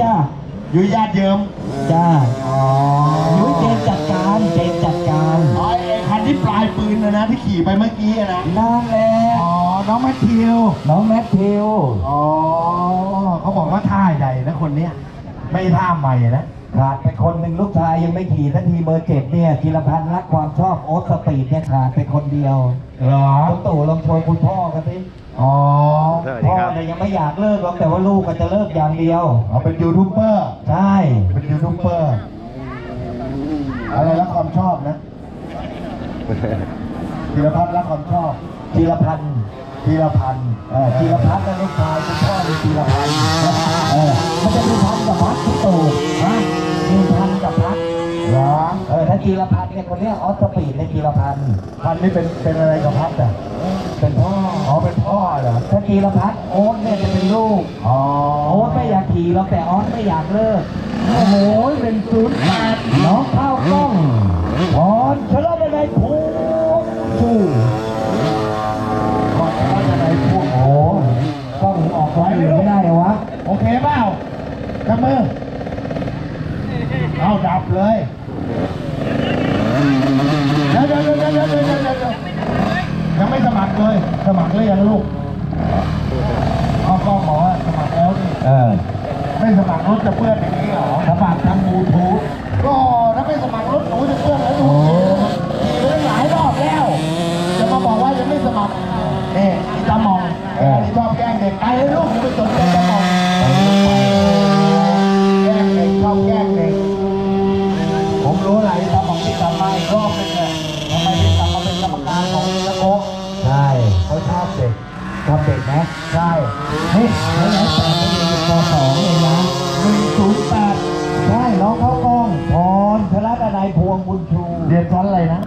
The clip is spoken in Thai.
จ้ายุ้ยญาติเยิมจ้าอ๋อยุ้ยเจมส์จัดการเจมส์จัดการอ๋อไอ้คันที่ปลายปืนนะนะที่ขี่ไปเมื่อกี้อะนะนั่นแหละอ๋อน้องแมทธิวน้องแมทธิวอ๋อเขาบอกว่าท่าใหญ่นะคนเนี้ยไม่ท่าใหม่นะขาดไปคนหนึ่งลูกชายยังไม่ขี่สักทีเบอร์เจ็ดเนี่ยธีรพันธ์รักความชอบโอ๊ตสปีดเนี่ยขาดไปคนเดียวเหรอลุงตู่ลองโชว์คุณพ่อกันสิ อ๋อพ่อเนี่ยยังไม่อยากเลิกหรอกแต่ว่าลูกก็จะเลิกอย่างเดียว อ๋อเป็นยูทูบเบอร์ใช่ เป็นยูทูบเบอร์อะไรรักความชอบนะธีรพัฒน์รักความชอบธีรพันธ์ธีรพันธ์เออธีรพัฒน์กับลูกชายคุณพ่อเป็นธีรพันธ์เออมันจะมีพันธ์กับพัฒน์ที่ตู่ฮะมีพันธ์กับพัฒน์เหรอเออถ้าธีรพันธ์เนี่ยคนเนี้ยออสสปีดในยธีรพันธ์พันธุ์นี่เป็นเป็นอะไรกับพัฒน์อะเป็นพ่อ ถ้ากีรพัฒน์โอ๊ตเนี่ยจะเป็นลูก อ๋อโอ๊ตไม่อยากขี่เราแต่ออสไม่อยากเลิก โอ้โห เป็นศูนย์แปดน้องข้าวกล้องออรชลดนายพูชูอรชลดนายพูโอ้กล้องออกไอยหรือไม่ได้เหรอวะ โอเคเปล่าจับมือ เอาดับเลยยังไม่สมัครเลย สมัครเลยยังลูก เอาก็หมอสมัครแล้วนี่เออ ไม่สมัครรถจะเปื้อนอย่างนี้เหรอสมัครทางบลูทูธก็ถ้าไม่สมัครรถหนูจะเปื้อนแล้วดูโอ้ขี่ไปตั้งหลายรอบแล้ว จะมาบอกว่ายังไม่สมัครนี่อีตาหมองไอ้ที่ชอบแกล้งเด็กไปเลยลูกอย่าไปสนใจตาหมองแกล้งเด็กชอบแกล้งเด็กผมรู้อะไรตาหมองที่กลับมาอีกรอบนึงเนี่ยทำไมถึงกลับมาเป็นกรรมการของตะโกะใช่เขาชอบเด็ก ครับเด็กนะใช่นี่แล้วแล้วแต่เรียนอยู่ปสองเลยนะหนึ่งศูนย์แปดใช่น้องข้าวกล้องพรชลดนายพวงบุญชู เรียนชั้นอะไรนะ